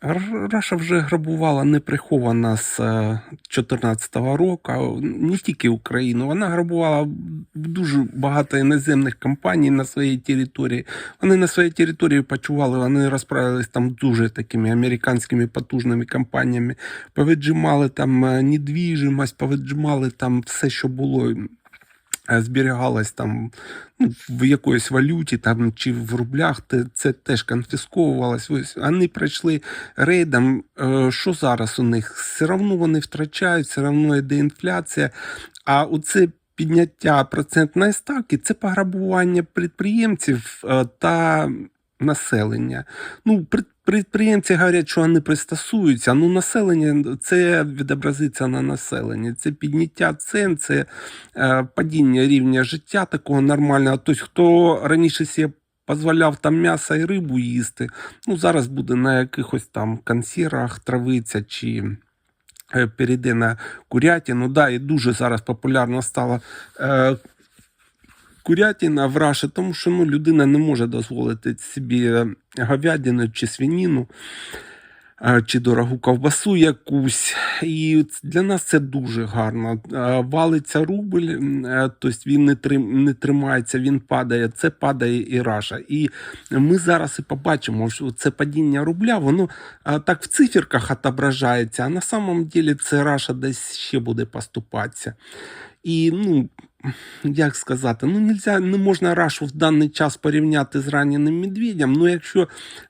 Раша вже грабувала неприхована з 2014 року, а не тільки Україну, вона грабувала дуже багато іноземних компаній на своїй території. Вони на своїй території почували, вони розправились там дуже такими американськими потужними компаніями, повиджимали там е, недвіжимость, повиджимали там все, що було. Е, Зберігалось там ну, в якоїсь валюті там, чи в рублях, це теж конфісковувалось. Ось Вони пройшли рейдом. Е, Що зараз у них? Все одно вони втрачають, все одно йде інфляція. А оце підняття процентної ставки це пограбування підприємців е, та населення. Ну, Підприємці говорять, що вони пристосуються. Ну, населення це відобразиться на населенні. Це підняття цен, це е, падіння рівня життя такого нормального. Тобто, хто раніше себе дозволяв там м'ясо і рибу їсти, ну зараз буде на якихось там консервах травиться чи е, перейде на курятину. Да, і дуже зараз популярно стало. Е, Курятина в Раші, тому що ну, людина не може дозволити собі говядину чи свинину, е, чи дорогу ковбасу якусь. І для нас це дуже гарно. Е, Валиться рубль, е, тобто він не, тримається, він падає, це падає і Раша. І ми зараз і побачимо, що це падіння рубля, воно е, так в циферках отображається, а на самом деле це Раша десь ще буде поступатися. І ну, як сказати, ну нельзя, не можна Рашу в даний час порівняти з раненим медведем. Ну, якщо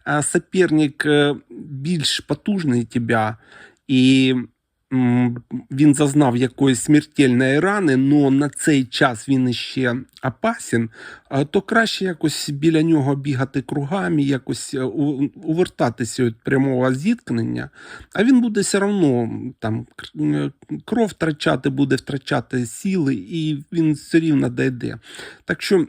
е, соперник е, більш потужний тебе, і він зазнав якоїсь смертельної рани, але на цей час він іще опасен, то краще якось біля нього бігати кругами, якось е, увертатися від прямого зіткнення, а він буде все одно там е, кров втрачати, буде втрачати сили, і він все рівно дійде. Так що.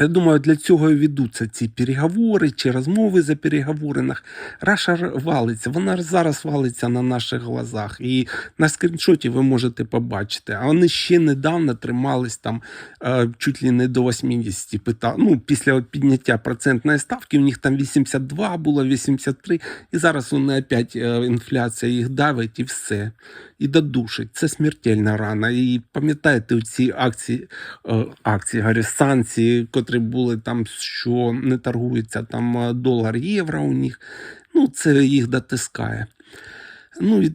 Я думаю, для цього і ведуться ці переговори чи розмови за переговоринах. Раша валиться, вона зараз валиться на наших глазах. І на скріншоті ви можете побачити. А вони ще недавно тримались там е, чуть ли не до 80 пита. Ну, після підняття процентної ставки, в них там 82 було, 83, і зараз вони опять е, інфляція їх давить і все. І додушить. Це смертельна рана. І пам'ятаєте ці акції, е, акції, санкції, котрі були там, що не торгується там е, долар євро у них. Ну, це їх дотискає. Ну, і,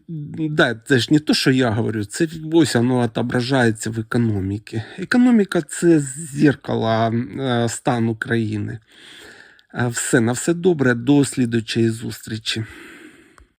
да, це ж не то, що я говорю, це ось воно отображається в економіці. Економіка це зеркало е, стану країни. Е, Все, на все добре, до слідучої зустрічі.